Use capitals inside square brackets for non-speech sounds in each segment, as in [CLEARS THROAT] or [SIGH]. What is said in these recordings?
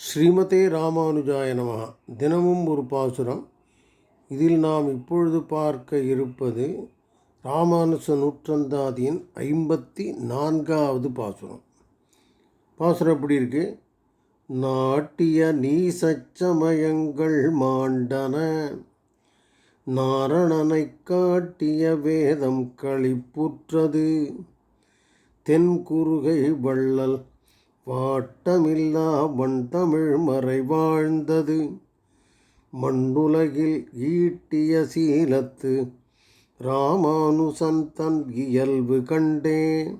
ஸ்ரீமதே ராமானுஜாய நமஹ. தினமும் ஒரு பாசுரம். இதில் நாம் இப்பொழுது பார்க்க இருப்பது ராமானுஜ நூற்றந்தாதியின் ஐம்பத்தி நான்காவது பாசுரம். பாசுரம் எப்படி இருக்கு? நாட்டிய நீசச்சமயங்கள் மாண்டன. நாரணனை காட்டிய வேதம் களிப்புற்றது. தென்குருகை வள்ளல் வாட்டமில்லா வண்டமிழ் மறை வாழ்ந்தது மண்ணுலகில் ஈட்டிய சீலத்து ராமானுசன் தன் இயல்பு கண்டே.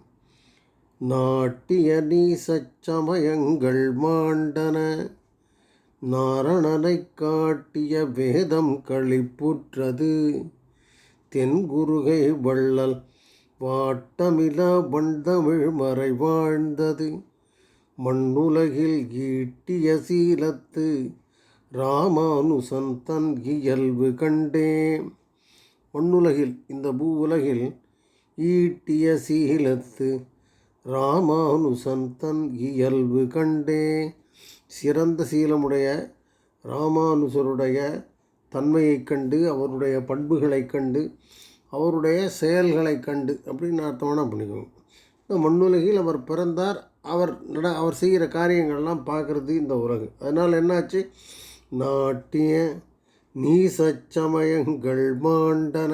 நாட்டிய நீசச்சமயங்கள் மாண்டன. நாரணனை காட்டிய வேதம் களிப்புற்றது. தென்குருகை வள்ளல் வாட்டமிலா வண்டமிழ் மறை வாழ்ந்தது மண்ணுலகில் ஈட்டிய சீலத்து ராமானுசன் தன் இயல்பு கண்டே மண்ணுலகில் இந்த பூ உலகில் ஈட்டிய சீலத்து ராமானுசன் தன் இயல்பு கண்டே சிறந்த சீலமுடைய ராமானுசருடைய தன்மையைக் கண்டு அவருடைய பண்புகளைக் கண்டு அவருடைய செயல்களைக் கண்டு அப்படின்னு அர்த்தமான பண்ணிக்கோங்க இந்த மண்ணுலகில் அவர் பிறந்தார். அவர் நட அவர் செய்கிற காரியங்கள்லாம் பார்க்குறது இந்த உலகு. அதனால் என்னாச்சு? நாட்டிய நீசச்சமயங்கள் மாண்டன.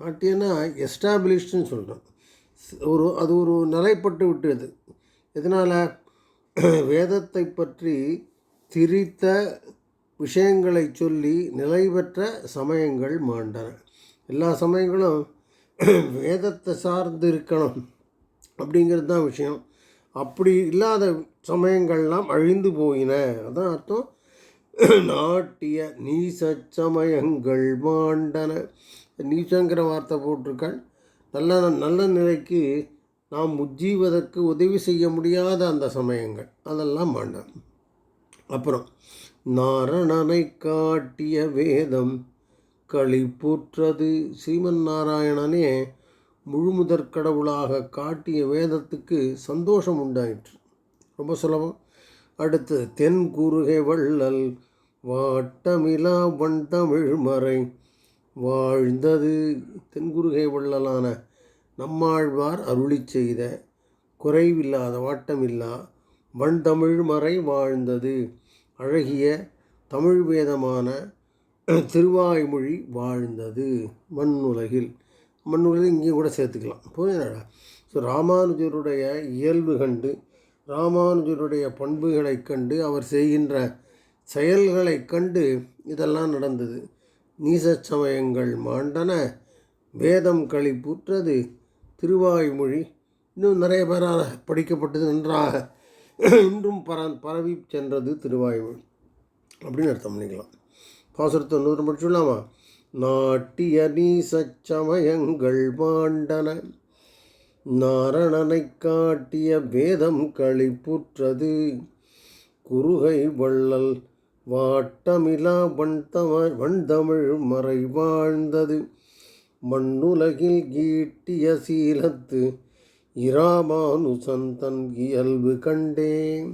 நாட்டியன்னா எஸ்டாப்ளிஷ்டுன்னு சொல்கிறோம் ஒரு அது ஒரு நிலைப்பட்டு விட்டது. இதனால் வேதத்தை பற்றி திரித்த விஷயங்களை சொல்லி நிலை பெற்ற சமயங்கள் மாண்டன. எல்லா சமயங்களும் வேதத்தை சார்ந்து இருக்கணும். அப்படிங்கிறது தான் விஷயம். அப்படி இல்லாத சமயங்கள்லாம் அழிந்து போயின. அதான் அர்த்தம். [CLEARS THROAT] நாட்டிய நீசச்சமயங்கள் மாண்டன. நீசங்கிற வார்த்தை போட்டிருக்காள். நல்ல நல்ல நிலைக்கு நாம் உஜ்ஜீவதற்கு உதவி செய்ய முடியாத அந்த சமயங்கள். அதெல்லாம் மாண்டான். அப்புறம் நாரணனை காட்டிய வேதம் களிப்புற்றது. ஸ்ரீமன் நாராயணனே முழுமுதற் கடவுளாக காட்டிய வேதத்துக்கு சந்தோஷம் உண்டாயிற்று. ரொம்ப சுலபம். அடுத்து தென் கூறுகை வள்ளல் வாட்டமிலா வன் தமிழ் மறை வாழ்ந்தது தென்குருகை வள்ளலான நம்மாழ்வார் அருளி செய்த குறைவில்லாத வாட்டமில்லா வன் தமிழ் மறை வாழ்ந்தது அழகிய தமிழ் வேதமான திருவாய்மொழி வாழ்ந்தது மண்ணுலகில். மண்ணுள்ளது இங்கேயும் கூட சேர்த்துக்கலாம். புரியுதாடா ஸோ ராமானுஜருடைய இயல்பு கண்டு ராமானுஜருடைய பண்புகளை கண்டு அவர் செய்கின்ற செயல்களை கண்டு இதெல்லாம் நடந்தது. நீச சமயங்கள் மாண்டன வேதம் கழிப்புற்றது திருவாய்மொழி இன்னும் நிறைய பேரால் படிக்கப்பட்டது நன்றாக. இன்றும் பர பரவி சென்றது திருவாய்மொழி. அப்படின்னு அர்த்தம் பண்ணிக்கலாம். பாசுரத்தை நூறு படிச்சுடலாமா நாட்டிய நீசச்சமயங்கள் மாண்டன. நாரணனை காட்டிய வேதம் களிப்புற்றது. குறுகை வள்ளல் வாட்டமிலா வண்தம வண்தமிழ் மறை வாழ்ந்தது. மண்ணுலகில் ஈட்டிய சீலத்து இராமானுசந்தன் இயல்பு கண்டே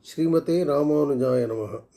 ஸ்ரீமதே ராமானுஜாய நமகா.